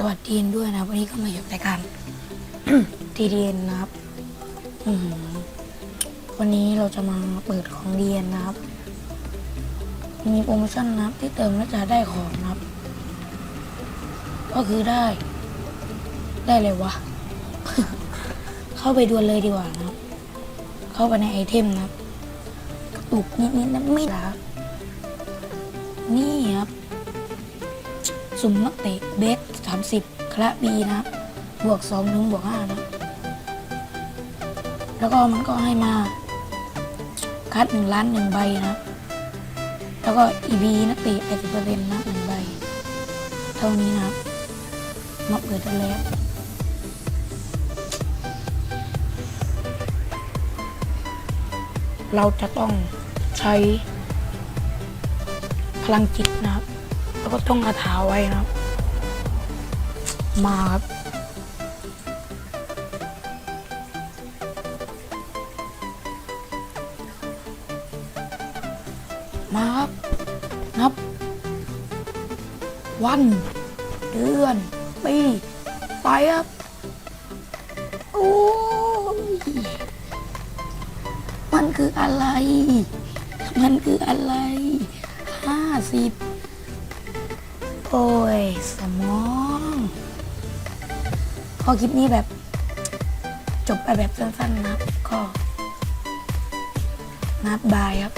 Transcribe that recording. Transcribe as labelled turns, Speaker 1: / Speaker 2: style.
Speaker 1: สวัสดีด้วยนะ วันนี้ก็มาอยู่รายการ ทีเรียนนะครับอืวันนี้เราจะมาเปิดของเรียนนะครับ มีโปรโมชั่นนะครับ ที่เติมแล้วจะได้ของนะครับ ก็คือได้ ได้เลยวะ เข้าไปดวนเลยดีกว่านะครับ เข้าไปในไอเทมนะครับกระตุกนิดๆนะไม่นะ สุ่มนักเตะเบสสามสิบคละบีนะบวกสองถึงบวกห้านะแล้วก็มันก็ให้มา คัดหนึ่งล้านหนึ่งใบนะ แล้วก็ EB นักเตะแปดสิบเปอร์เซ็นต์นะหนึ่งใบ เท่านี้นะมาเปิดกันแล้วเราจะต้องใช้พลังจิตนะครับ แล้วก็ต้องคาถาไว้นะครับ มาครับ มาครับ นับ วันเดือนปีไปครับโอ้ยมันคืออะไร มันคืออะไรห้าสิบ โอ้ย สมอง พอคลิปนี้แบบ จบไปแบบสั้นๆนะครับ ก็นับบายครับ